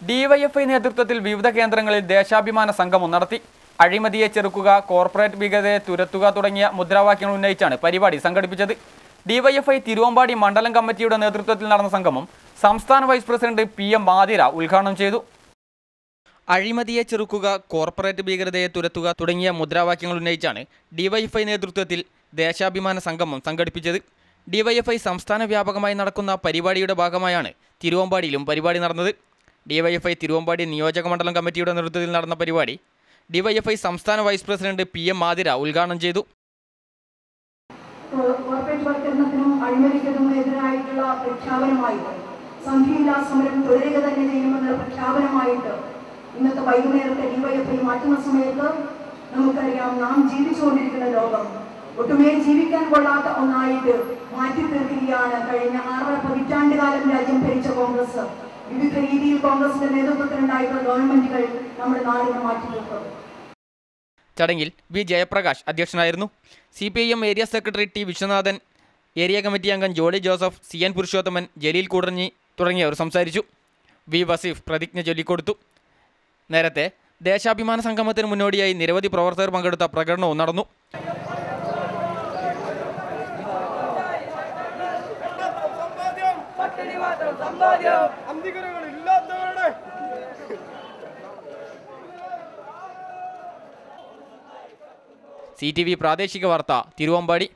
DYFI നേതൃത്വത്തിൽ വിവിധ കേന്ദ്രങ്ങളിൽ ദേശാഭിമാന സംഘം നടത്തി. അഴിമതിയെ ചെറുക്കുക കോർപ്പറേറ്റ് ഭീകരതയെ തുരത്തുക തുടങ്ങിയ മുദ്രാവാക്യങ്ങൾ ഉന്നയിച്ചാണ് പരിപാടി സംഘടിപ്പിച്ചത്. ഡിവൈഎഫ്ഐ തിരുവമ്പാടി മണ്ഡലം കമ്മിറ്റിയുടെ നേതൃത്വത്തിൽ നടന്ന സംഗമം സംസ്ഥാന vice president P M Mathira ഉദ്ഘാടനം ചെയ്തു. അഴിമതിയെ ചെറുക്കുക കോർപ്പറേറ്റ് ഭീകരതയെ തുരത്തുക തുടങ്ങിയ മുദ്രാവാക്യങ്ങൾ ഉന്നയിച്ചാണ് ഡിവൈഎഫ്ഐ നേതൃത്വത്തിൽ ദേശാഭിമാന സംഗമം സംഘടിപ്പിച്ചത്. ഡിവൈഎഫ്ഐ സംസ്ഥാന വ്യാപകമായി നടക്കുന്ന പരിപാടിയുടെ ഭാഗമായാണ് തിരുവമ്പാടിയിലും പരിപാടി നടന്നത്. ഡിവൈഎഫ്ഐ തിരുവമ്പാടി നിയോജകമണ്ഡലം കമ്മിറ്റിയുടെ നേതൃത്വത്തിൽ നടന്ന പരിപാടി. ഡിവൈഎഫ്ഐ സംസ്ഥാന vice president P M Mathira ഉദ്ഘാടനം ചെയ്തു. അഴിമതിക്കെതിരായിട്ടുള്ള പ്രഖ്യാപനമായിട്ട് സംഘിയില്ലാ സമരം തുടരുക തന്നെ ചെയ്യുമെന്നുള്ള പ്രഖ്യാപനമായിട്ട് ഇന്നത്തെ വൈകുന്നേരത്തെ ഡിവൈഎഫ്ഐ മാറ്റുന്ന സമയത്ത് നമുക്കറിയാം നാം ജീവിച്ചുകൊണ്ടിരിക്കുന്ന ലോകം ഒട്ടുമേ ജീവിക്കാൻ കൊള്ളാത്ത ഒന്നായിട്ട് മാറ്റി തീർക്കുകയാണ് കഴിഞ്ഞ ആറര പതിറ്റാണ്ട് കാലം രാജ്യം ഭരിച്ച കോൺഗ്രസ്. വിവിധ രീതിയിൽ കോൺഗ്രസിന്റെ നേതൃത്വത്തിലുണ്ടായിട്ടുള്ള ഗവൺമെന്റുകൾ നമ്മുടെ നാടിനെ മാറ്റി ചടങ്ങിൽ വി ജയപ്രകാശ് അധ്യക്ഷനായിരുന്നു. C P I M area secretary T Viswanathan area committee അംഗം ജോളി ജോസഫ് സി എൻ പുരുഷോത്തമൻ ജലീൽ കൂടഞ്ഞി തുടങ്ങിയവർ സംസാരിച്ചു. വി വസീഫ് പ്രതിജ്ഞ ചൊല്ലിക്കൊടുത്തു. നേരത്തെ ദേശാഭിമാന സംഗമത്തിന് മുന്നോടിയായി നിരവധി പ്രവർത്തകർ പങ്കെടുത്ത പ്രകടനവും നടന്നു. സി ടി വി പ്രാദേശിക വാർത്ത തിരുവമ്പാടി.